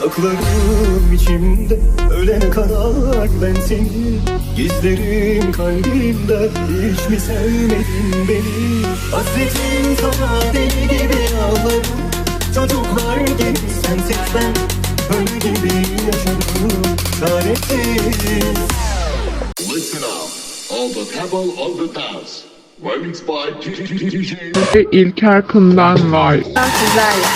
Saklarım içimde ölene kadar ben seni. Gizlerim kalbimde hiç mi sevmedin beni? Hasretim sana deli gibi ağlarım. Çocuklar gibi sensiz ben Ölü gibi yaşarım çaresiz. Listen up, all the people of the ve İlker Kından var. sizlerle.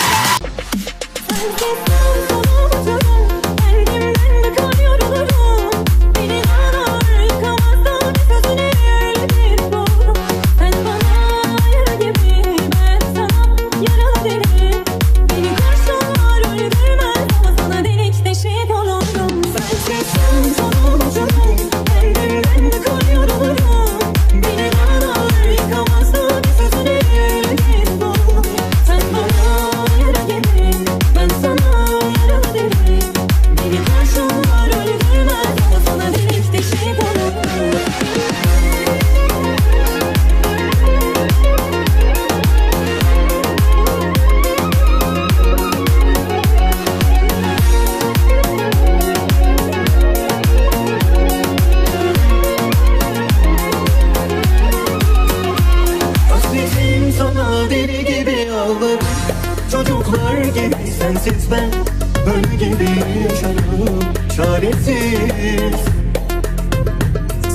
Sensiz ben Ölü gibi yaşarım çaresiz.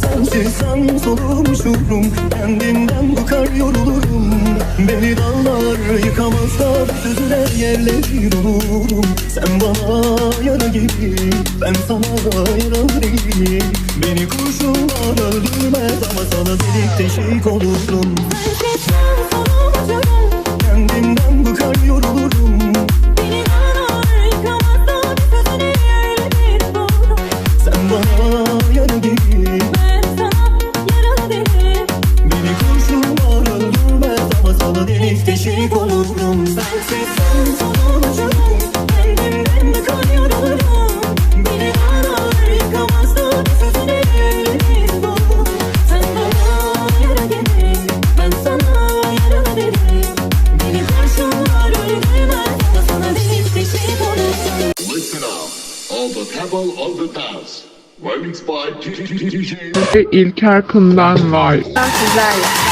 Sensiz sen solmuşurum Kendimden bıkar yorulurum. Beni dağlar yıkamaz da Sözüne yerleri olurum Sen bana yara gibi Ben sana yara değilim Beni kurşunlar öldürmez Ama sana delik deşik olurum. Sensiz Sana delik deşik olurum Sensiz sen sorumlusun Kendimden de kan yorulurum Beni dağlar yıkamazdı sözüne yüreğim dolu Sen bana yara gibi ben sana yaralı derim Beni karşılar öldürmez sana delik deşik olurum Listen up, all the people of the dance. Remix by İlker Kından var. sizlerle. Deşik olur